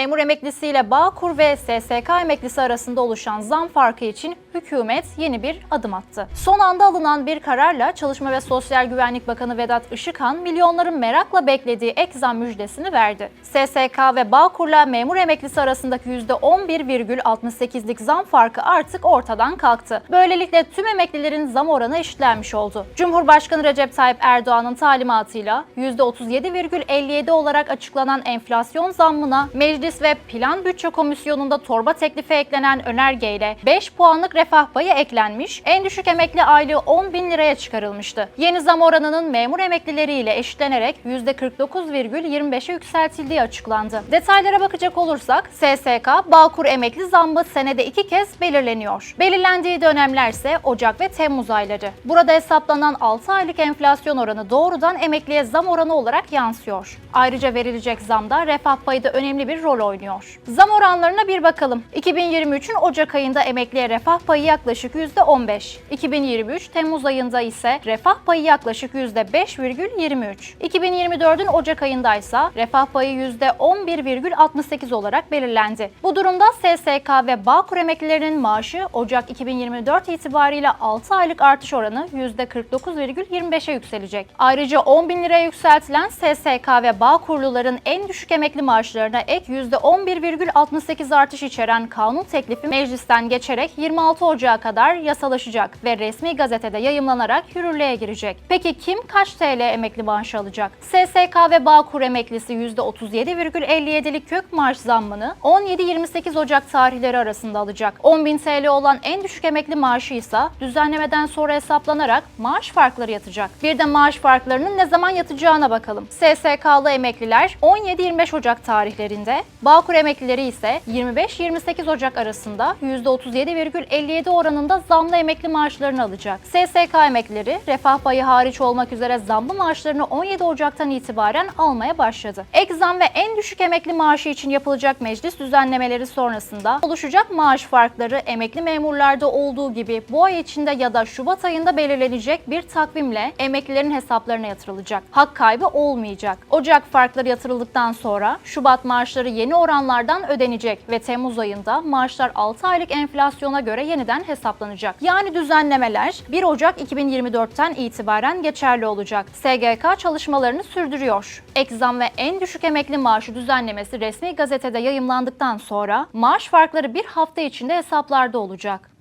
memur emeklisiyle Bağkur ve SSK emeklisi arasında oluşan zam farkı için hükümet yeni bir adım attı. Son anda alınan bir kararla Çalışma ve Sosyal Güvenlik Bakanı Vedat Işıkhan milyonların merakla beklediği ek zam müjdesini verdi. SSK ve Bağkur'la memur emeklisi arasındaki %11,68'lik zam farkı artık ortadan kalktı. Böylelikle tüm emeklilerin zam oranı eşitlenmiş oldu. Cumhurbaşkanı Recep Tayyip Erdoğan'ın talimatıyla %37,57 olarak açıklanan enflasyon zammına Meclis ve Plan Bütçe Komisyonu'nda torba teklifi eklenen önergeyle 5 puanlık refah payı eklenmiş, en düşük emekli aylığı 10 bin liraya çıkarılmıştı. Yeni zam oranının memur emeklileriyle eşitlenerek %49,25'e yükseltildiği açıklandı. Detaylara bakacak olursak SSK, Bağkur emekli zammı senede iki kez belirleniyor. Belirlendiği dönemlerse Ocak ve Temmuz ayları. Burada hesaplanan 6 aylık enflasyon oranı doğrudan emekliye zam oranı olarak yansıyor. Ayrıca verilecek zamda refah payı da önemli bir rol oynuyor. Zam oranlarına bir bakalım. 2023'ün Ocak ayında emekliye refah payı yaklaşık %15. 2023 Temmuz ayında ise refah payı yaklaşık %5,23. 2024'ün Ocak ayında ise refah payı %11,68 olarak belirlendi. Bu durumda SSK ve Bağkur emeklilerinin maaşı Ocak 2024 itibariyle 6 aylık artış oranı %49,25'e yükselecek. Ayrıca 10 bin liraya yükseltilen SSK ve Bağkurluların en düşük emekli maaşlarına ek %11,68 artış içeren kanun teklifi meclisten geçerek 26 Ocağı kadar yasalaşacak ve resmi gazetede yayımlanarak yürürlüğe girecek. Peki kim kaç TL emekli maaşı alacak? SSK ve Bağkur emeklisi %37,57'lik kök maaş zammını 17-28 Ocak tarihleri arasında alacak. 10.000 TL olan en düşük emekli maaşı ise düzenlemeden sonra hesaplanarak maaş farkları yatacak. Bir de maaş farklarının ne zaman yatacağına bakalım. SSK'lı emekliler 17-25 Ocak tarihlerinde, Bağkur emeklileri ise 25-28 Ocak arasında %37,57 oranında zamlı emekli maaşlarını alacak. SSK emeklileri refah payı hariç olmak üzere zamlı maaşlarını 17 Ocak'tan itibaren almaya başladı. Ek zam ve en düşük emekli maaşı için yapılacak meclis düzenlemeleri sonrasında oluşacak maaş farkları emekli memurlarda olduğu gibi bu ay içinde ya da Şubat ayında belirlenecek bir takvimle emeklilerin hesaplarına yatırılacak. Hak kaybı olmayacak. Ocak farkları yatırıldıktan sonra Şubat maaşları yeni oranlardan ödenecek ve Temmuz ayında maaşlar 6 aylık enflasyona göre yeniden hesaplanacak. Yani düzenlemeler 1 Ocak 2024'ten itibaren geçerli olacak. SGK çalışmalarını sürdürüyor. Ek zam ve en düşük emekli maaşı düzenlemesi resmi gazetede yayımlandıktan sonra maaş farkları bir hafta içinde hesaplarda olacak.